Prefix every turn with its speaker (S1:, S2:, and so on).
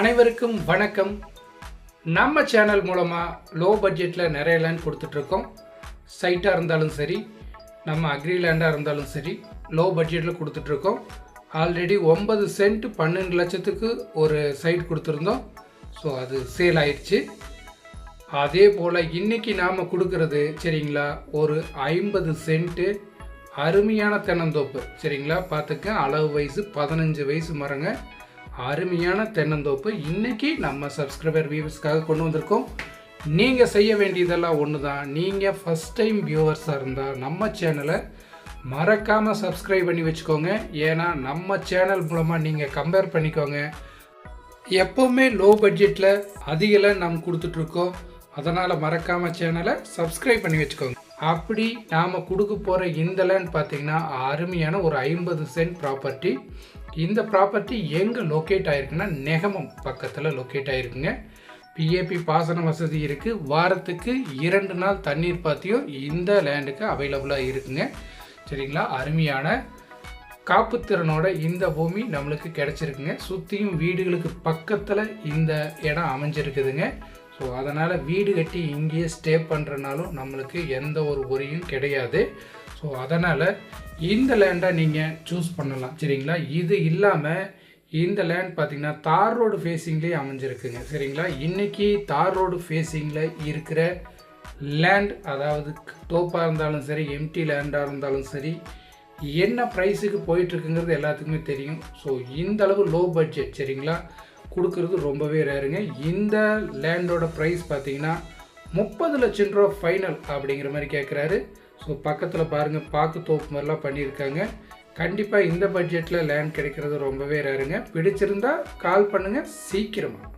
S1: அனைவருக்கும் வணக்கம். நம்ம சேனல் மூலமாக லோ பட்ஜெட்டில் நிறைய லேண்ட் கொடுத்துட்ருக்கோம் சைட்டாக இருந்தாலும் சரி நம்ம அக்ரி லேண்டாக இருந்தாலும் சரி லோ பட்ஜெட்டில் கொடுத்துட்ருக்கோம் ஆல்ரெடி ஒன்பது சென்ட் பன்னெண்டு லட்சத்துக்கு ஒரு சைட் கொடுத்துருந்தோம். ஸோ அது சேல் ஆயிடுச்சு. அதே போல் இன்றைக்கி நாம் கொடுக்கறது சரிங்களா ஒரு ஐம்பது சென்ட்டு அருமையான தென்னந்தோப்பு சரிங்களா பார்த்துக்க அளவு வயசு பதினஞ்சு வயசு மரங்க. அருமையான தென்னந்தோப்பு. இன்னைக்கு நம்ம சப்ஸ்கிரைபர் வியூவர்ஸ்க்காக கொண்டு வந்திருக்கோம். நீங்கள் செய்ய வேண்டியதெல்லாம் ஒன்று தான் நீங்கள் ஃபஸ்ட் டைம் வியூவர்ஸாக இருந்தால் நம்ம சேனலை மறக்காமல் சப்ஸ்கிரைப் பண்ணி வச்சுக்கோங்க. ஏன்னா நம்ம சேனல் மூலமாக நீங்கள் கம்பேர் பண்ணிக்கோங்க. எப்போவுமே லோ பட்ஜெட்டில் அதிக நம்ம நாம் கொடுத்துட்ருக்கோம் அதனால் மறக்காமல் சேனலை சப்ஸ்கிரைப் பண்ணி வச்சுக்கோங்க. அப்படி நாம் கொடுக்க போகிற இந்த லேண்ட் பார்த்தீங்கன்னா அருமையான ஒரு ஐம்பது சென்ட் ப்ராப்பர்ட்டி இந்த ப்ராப்பர்ட்டி எங்கே லொக்கேட் ஆகிருக்குன்னா நெகமம் பக்கத்தில் லொக்கேட் ஆகிருக்குங்க பிஏபி பாசன வசதி இருக்குது வாரத்துக்கு இரண்டு நாள் தண்ணீர் பாத்தியும் இந்த லேண்டுக்கு அவைலபிளாக இருக்குங்க. சரிங்களா? அருமையான காப்புத்திறனோட இந்த பூமி நம்மளுக்கு கிடச்சிருக்குங்க. சுற்றியும் வீடுகளுக்கு பக்கத்தில் இந்த இடம் அமைஞ்சிருக்குதுங்க. ஸோ அதனால் வீடு கட்டி இங்கேயே ஸ்டே பண்ணுறனாலும் நம்மளுக்கு எந்த ஒரு உரியும் கிடையாது. ஸோ அதனால் இந்த லேண்டை நீங்கள் சூஸ் பண்ணலாம். சரிங்களா? இது இல்லாமல் இந்த லேண்ட் பார்த்திங்கன்னா தார் ரோடு ஃபேஸிங்லேயே அமைஞ்சிருக்குங்க. சரிங்களா? இன்றைக்கி தார் ரோடு ஃபேஸிங்கில் இருக்கிற லேண்ட் அதாவது தோப்பாக இருந்தாலும் சரி எம்டி லேண்டாக இருந்தாலும் சரி என்ன ப்ரைஸுக்கு போயிட்டுருக்குங்கிறது எல்லாத்துக்குமே தெரியும். ஸோ இந்த அளவு லோ பட்ஜெட் சரிங்களா? கொடுக்கறது ரொம்பவே ரேருங்க இந்த லேண்டோட ப்ரைஸ் பார்த்தீங்கன்னா முப்பது லட்சம் ரூபா ஃபைனல் அப்படிங்கிற மாதிரி கேட்குறாரு ஸோ பக்கத்தில் பாருங்கள் பாக்கு தோப்பு மாதிரிலாம் பண்ணியிருக்காங்க. கண்டிப்பாக இந்த பட்ஜெட்டில் லேண்ட் கிடைக்கிறது ரொம்பவே ரேருங்க பிடிச்சிருந்தா கால் பண்ணுங்கள் சீக்கிரமாக